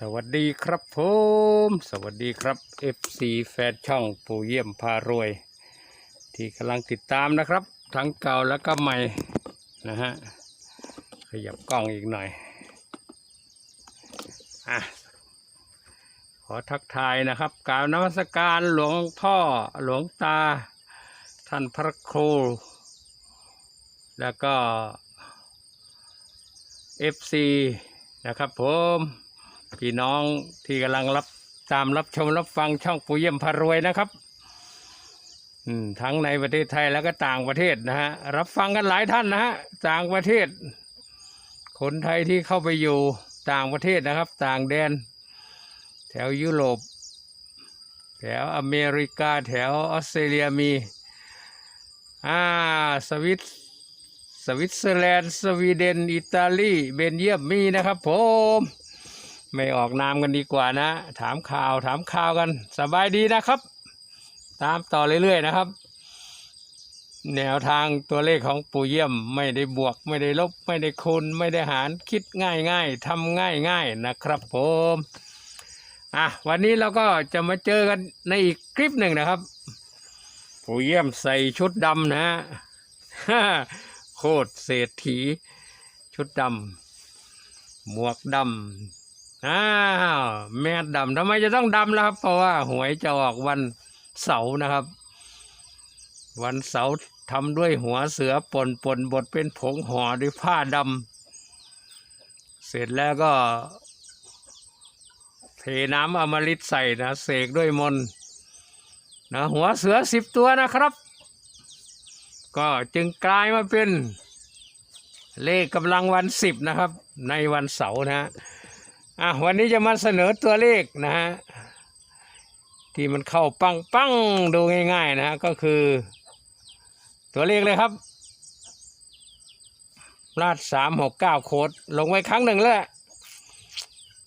สวัสดีครับผม สวัสดีครับ FC แฟนช่องปู่เยี่ยมพารวย ที่กำลังติดตามนะครับ ทั้งเก่าแล้วก็ใหม่นะฮะขยับกล้องอีกหน่อยอะขอทักทายนะครับกล่าวนมัสการหลวงพ่อหลวงตา ท่านพระครู แล้วก็ FC นะครับผม พี่น้องที่กำลังรับตามรับชมรับฟังช่องปู่เยี่ยมพารวยนะครับทั้งในประเทศไทยแล้วก็ต่างประเทศนะฮะรับฟังกันหลายท่านนะฮะต่างประเทศ คนไทยที่เข้าไปอยู่ต่างประเทศนะครับ ต่างแดน แถวยุโรป แถวอเมริกา แถวออสเตรเลียมีอ่าสวิตสวิตเซอร์แลนด์สวีเดน อิตาลีเบนเยียมมีนะครับผม ไม่ออกนามกันดีกว่านะ ถามข่าวถามข่าวกันสบายดีนะครับ ตามต่อเรื่อยๆนะครับ แนวทางตัวเลขของปู่เยี่ยมไม่ได้บวก ไม่ได้ลบ ไม่ได้คูณไม่ได้หารคิดง่ายๆทำง่ายๆนะครับผมอะวันนี้เราก็จะมาเจอกันในอีกคลิปหนึ่งนะครับ ปู่เยี่ยมใส่ชุดดำนะฮะโคตรเศรษฐีชุดดำหมวกดำ อ้าวแม่ดำทำไมจะต้องดำล่ะครับ เพราะว่าหวยจะออกวันเสาร์นะครับ วันเสาร์ทำด้วยหัวเสือปนปนบดเป็นผงห่อด้วยผ้าดำเสร็จแล้วก็ เทน้ำอมฤตใส่นะเสกด้วยมนนะหัวเสือสิบตัวนะครับ ก็จึงกลายมาเป็นเลขกำลังวันสิบนะครับ ในวันเสาร์นะฮะ อะวันนี้จะมาเสนอตัวเลขนะฮะที่มันเข้าปังปังดูง่ายๆนะฮะก็คือ ตัวเลขเลยครับลาดสามหกเก้าโคดลงไว้ครั้งหนึ่งแล้ว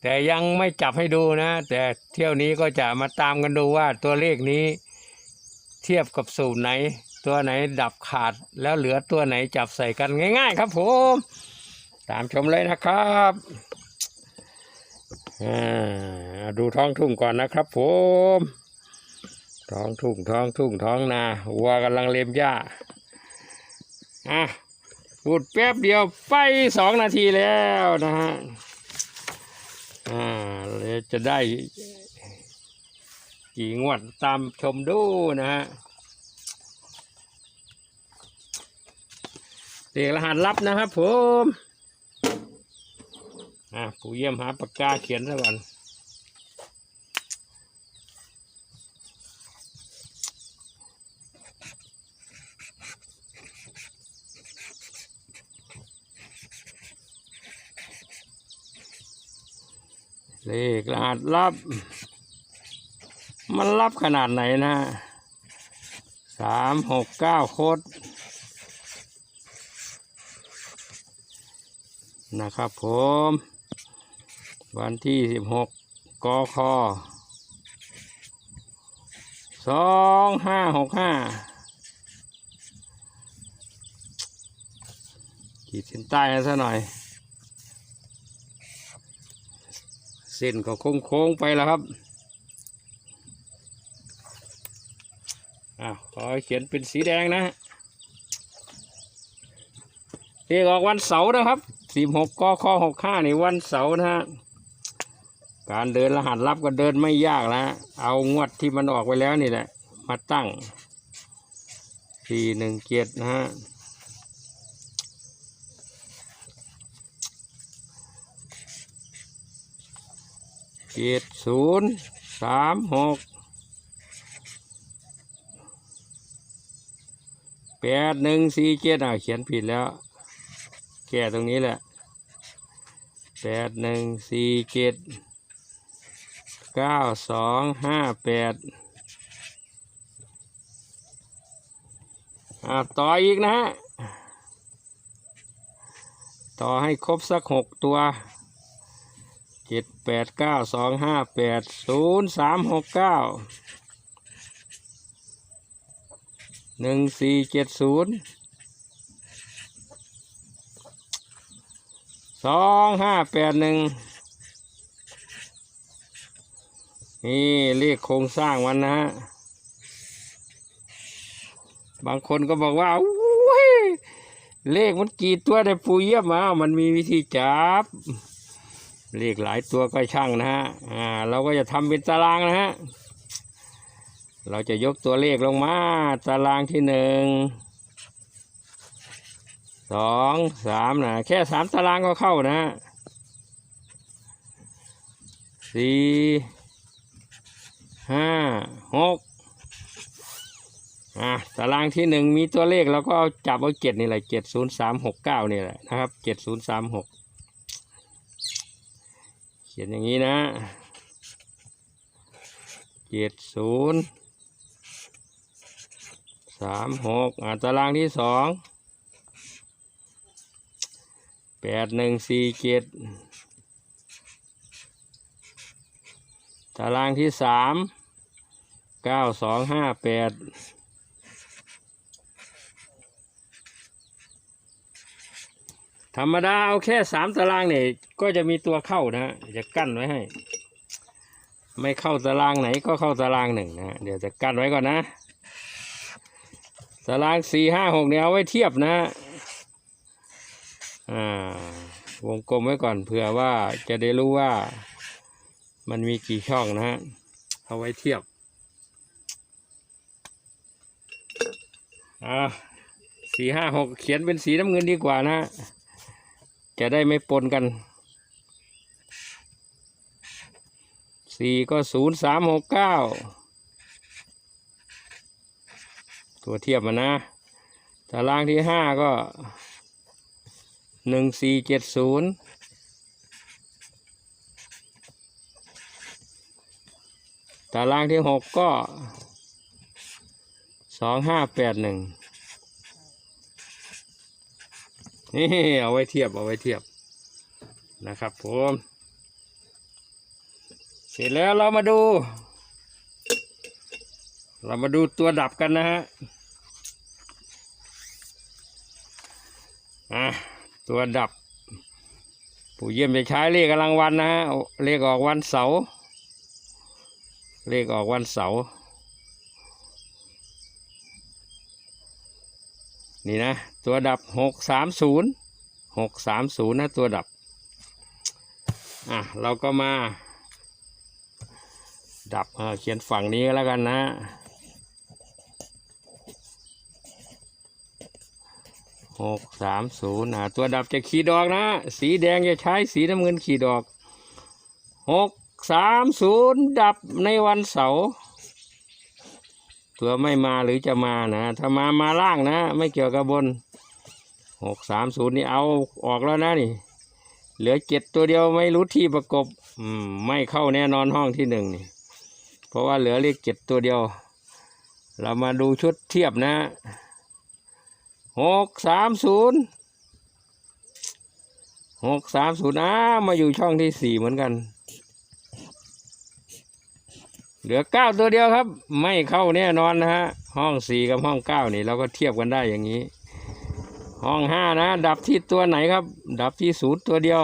แต่ยังไม่จับให้ดูนะ แต่เที่ยวนี้ก็จะมาตามกันดูว่าตัวเลขนี้เทียบกับสูตรไหน ตัวไหนดับขาดแล้วเหลือตัวไหนจับใส่กันง่าย ๆ ครับผม ตามชมเลยนะครับ อ่าดูท้องทุ่งก่อนนะครับ ผม ท้องทุ่งท้องทุ่งท้องนาวัวกำลังเล็มหญ้าอะพูดแป๊บเดียวไปสองนาทีแล้วนะฮะอ่าเลยจะได้กี่งวดตามชมดูนะฮะเด็กรหัสลับนะครับผม อะผู้เยี่ยมหาปากกาเขียนซะก่อนเลขรหัสลับ มันรับขนาดไหนนะสามหกเก้าโคตรนะครับผม วันที่สิบหกกคสองห้าหกห้าขีดเส้นใต้ให้ซะหน่อย เส้นก็โค้งๆไปแล้วครับอ่าขอเขียนเป็นสีแดงนะฮะเลขออกวันเสาร์นะครับสิบหกกคหกห้าในวันเสาร์นะฮะ การเดินรหัสลับก็เดินไม่ยากแล้วเอางวดที่มันออกไปแล้วนี่แหละ มาตั้งสี่หนึ่งเกียรนะฮะเกียรศูนย์สามหกแปดหนึ่งสี่เจ็ดอะเขียนผิดแล้ว แก้ตรงนี้แหละแปดหนึ่งสี่เจ็ด เก้าสองห้าแปดต่ออีกนะฮะ ต่อให้ครบสักหกตัวเจ็ดแปดเก้าสองห้าแปดศูนย์สามหกเก้าหนึ่งสี่เจ็ดศูนย์สองห้าแปดหนึ่ง นี่เรียกโครงสร้างมันนะฮะ บางคนก็บอกว่าอุ้ยเลขมันกี่ตัวได้ปูเยี่ยมมา มันมีวิธีจับ เลขหลายตัวก็ช่างนะฮะ อ่า เราก็จะทำเป็นตารางนะฮะ เราจะยกตัวเลขลงมา ตารางที่หนึ่ง สอง สามนะ แค่สามตารางก็เข้านะฮะสี่ ห้าหกอะตารางที่หนึ่งมีตัวเลขเราก็เอาจับเอาเจ็ดนี่แหละเจ็ดศูนย์สามหกเก้านี่แหละนะครับเจ็ดศูนย์สามหกเขียนอย่างนี้นะเจ็ดศูนย์สามหกอะตารางที่สองแปดหนึ่งสี่เจ็ดตารางที่สาม เก้าสองห้าแปดธรรมดาเอาแค่สามตารางเนี่ยก็จะมีตัวเข้านะ จะกั้นไว้ให้ ไม่เข้าตารางไหนก็เข้าตารางหนึ่งนะเดี๋ยวจะกั้นไว้ก่อนนะ ตารางสี่ห้าหกเนี่ยเอาไว้เทียบนะฮะอ่าวงกลมไว้ก่อนเผื่อว่าจะได้รู้ว่ามันมีกี่ช่องนะฮะเอาไว้เทียบ อ่าสี่ห้าหกเขียนเป็นสีน้ำเงินดีกว่านะฮะจะได้ไม่ปนกันสี่ก็ศูนย์สามหกเก้าตัวเทียบมานะตารางที่ห้าก็หนึ่งสี่เจ็ดศูนย์ตารางที่หกก็ สองห้าแปดหนึ่งนี่เอาไว้เทียบเอาไว้เทียบนะครับผมเสร็จแล้วเรามาดู เรามาดูตัวดับกันนะฮะอะตัวดับ ผู้เยี่ยมจะใช้เลขกำลังวันนะฮะเลขออกวันเสาร์เลขออกวันเสาร์ นี่นะ ตัวดับหกสามศูนย์หกสามศูนย์นะตัวดับ อะ เราก็มา ดับเเขียนฝั่งนี้แล้วกันนะหกสามศูนย์อะตัวดับจะขีดดอกนะ สีแดงจะใช้สีน้ำเงินขีดดอกหกสามศูนย์ดับในวันเสาร์ ตัวไม่มาหรือจะมานะถ้ามามาล่างนะ ไม่เกี่ยวกับบนหกสามศูนย์นี่เอาออกแล้วนะนี่เหลือเจ็ดตัวเดียวไม่รู้ที่ประกบอืมไม่เข้าแน่นอนห้องที่หนึ่งนี่ เพราะว่าเหลือเลขเจ็ดตัวเดียว เรามาดูชุดเทียบนะหกสามศูนย์หกสามศูนย์อ้ามาอยู่ช่องที่สี่เหมือนกัน เหลือเก้าตัวเดียวครับ ไม่เข้าแน่นอนนะฮะ ห้องสี่กับห้องเก้านี่เราก็เทียบกันได้อย่างนี้ ห้องห้านะ ดับที่ตัวไหนครับ ดับที่ศูนย์ตัวเดียว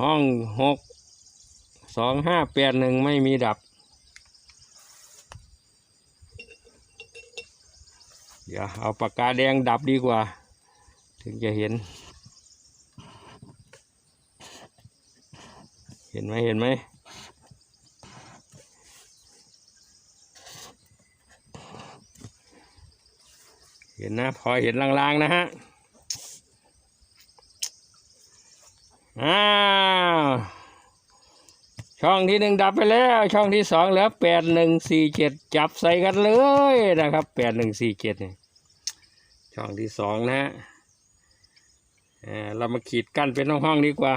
ห้องหกสองห้าแปดหนึ่งไม่มีดับ เดี๋ยวเอาปากกาแดงดับดีกว่า ถึงจะเห็น เห็นไหมเห็นไหมเห็นนะพอเห็นลางๆนะฮะ อ้าว ช่องที่หนึ่งดับไปแล้ว ช่องที่สองเหลือแปดหนึ่งสี่เจ็ดจับใส่กันเลยนะครับแปดหนึ่งสี่เจ็ดนี่ช่องที่สองนะฮะเออเรามาขีดกั้นเป็นห้องๆดีกว่า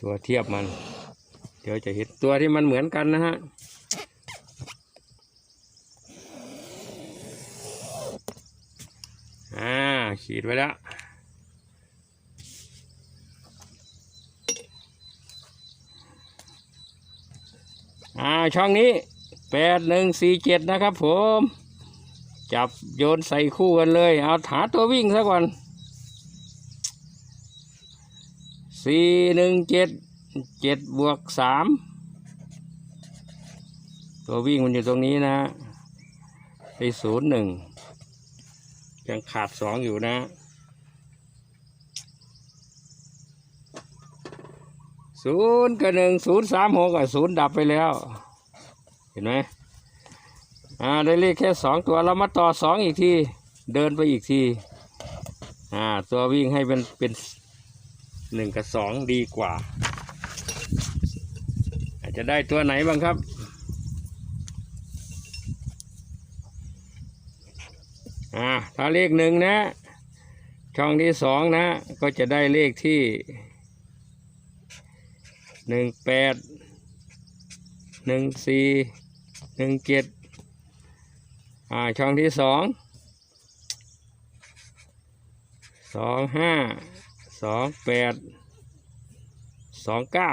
ตัวเทียบมัน เดี๋ยวจะเห็นตัวที่มันเหมือนกันนะฮะอ่าขีดไว้แล้วอ่าช่องนี้แปดหนึ่งสี่เจ็ดนะครับผม จับโยนใส่คู่กันเลย เอาหาตัววิ่งซะก่อน สี่หนึ่งเจ็ดเจ็ดบวกสามตัววิ่งมันอยู่ตรงนี้นะไปศูนย์หนึ่งยังขาดสองอยู่นะศูนย์กับหนึ่งศูนย์สามหกกับศูนย์ดับไปแล้ว เห็นไหมอ่าได้เลขแค่สองตัวเรามาต่อสองอีกที เดินไปอีกที อ่า ตัววิ่งให้เป็นเป็น หนึ่งกับสองดีกว่า อาจจะได้ตัวไหนบ้างครับ อ่าถ้าเลขหนึ่งนะ ช่องที่สองนะ ก็จะได้เลขที่หนึ่งแปดหนึ่งสี่หนึ่งเจ็ดอ่าช่องที่สองสองห้า สองแปดสองเก้า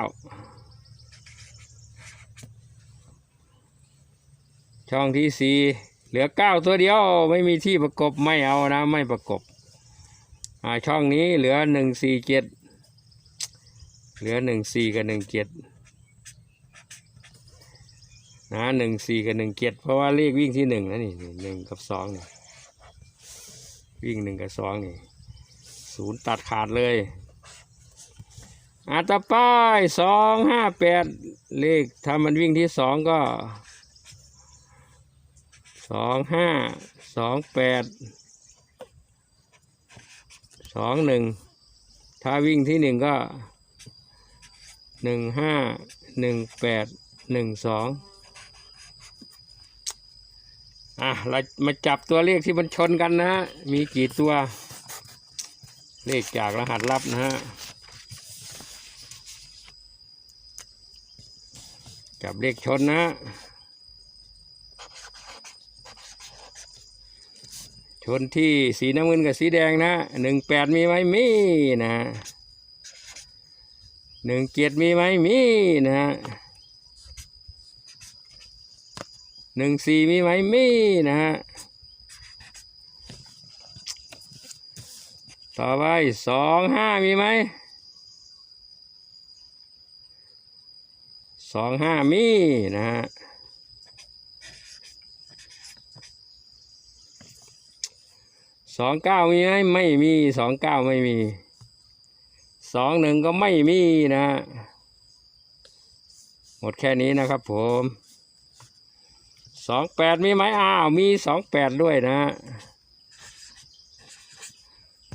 ช่องที่สี่เหลือเก้าตัวเดียวไม่มีที่ประกบไม่เอานะ ไม่ประกบอ่าช่องนี้เหลือหนึ่งสี่เจ็ดเหลือหนึ่งสี่กับหนึ่งเจ็ดนะหนึ่งสี่กับหนึ่งเจ็ดเพราะว่าเลขวิ่งที่หนึ่งนะนี่หนึ่งกับสองนี่วิ่งหนึ่งกับสองนี่ ศูนย์ตัดขาดเลยอาตาป้ายสองห้าแปดเลขถ้ามันวิ่งที่สองก็สองห้าสองแปดสองหนึ่งถ้าวิ่งที่หนึ่งก็หนึ่งห้าหนึ่งแปดหนึ่งสองอะ เรามาจับตัวเลขที่มันชนกันนะฮะ มีกี่ตัว เลขจากรหัสลับนะฮะจับเลขชนนะ ชนที่สีน้ำเงินกับสีแดงนะหนึ่งแปดมีไหมมีนะหนึ่งเจ็ดมีไหมมีนะหนึ่งสี่มีไหมมีนะฮะ ต่อไปสองห้ามีไหมสองห้ามีนะฮะสองเก้ามีไหมไม่มีสองเก้าไม่มีสองหนึ่งก็ไม่มีนะฮะหมดแค่นี้นะครับผมสองแปดมีไหมอ้าวมีสองแปดด้วยนะ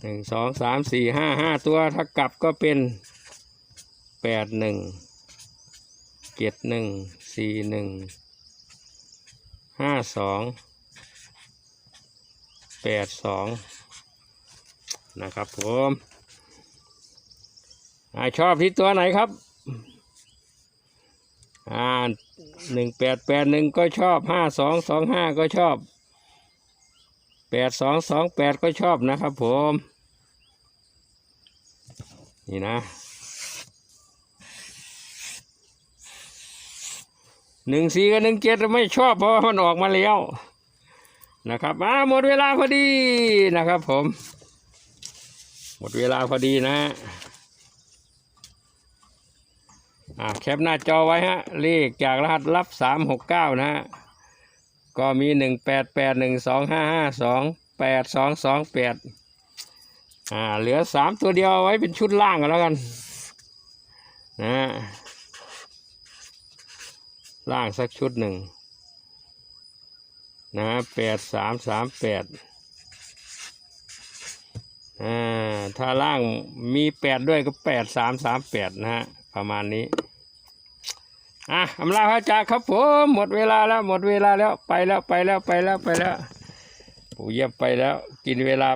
หนึ่งสองสามสี่ห้าห้าตัวถ้ากลับก็เป็นแปดหนึ่งเจ็ดหนึ่งสี่หนึ่งห้าสองแปดสองนะครับผมอชอบที่ตัวไหนครับอ่าหนึ่งแปดแปดหนึ่งก็ชอบห้าสองสองห้าก็ชอบ แปดสองสองแปดก็ชอบนะครับผม นี่นะหนึ่งสี่กับหนึ่งเจ็ดไม่ชอบเพราะว่ามันออกมาแล้วนะครับอ่าหมดเวลาพอดีนะครับผม หมดเวลาพอดีนะอ่าแคปหน้าจอไว้ฮะเลขจากรหัสลับสามหกเก้านะฮะ ก็มีหนึ่งแปดแปดหนึ่งสองห้าห้าสองแปดสองสองแปดอ่าเหลือสามตัวเดียวไว้เป็นชุดล่างกันแล้วกันนะฮะล่างสักชุดหนึ่งนะแปดสามสามแปดอ่าถ้าล่างมีแปดด้วยก็แปดสามสามแปดนะฮะประมาณนี้ อะอำลาพระจากครับผมหมดเวลาแล้วหมดเวลาแล้วไปแล้วไปแล้วไปแล้วไปแล้วปู่เยี่ยมไปแล้ว กินเวลา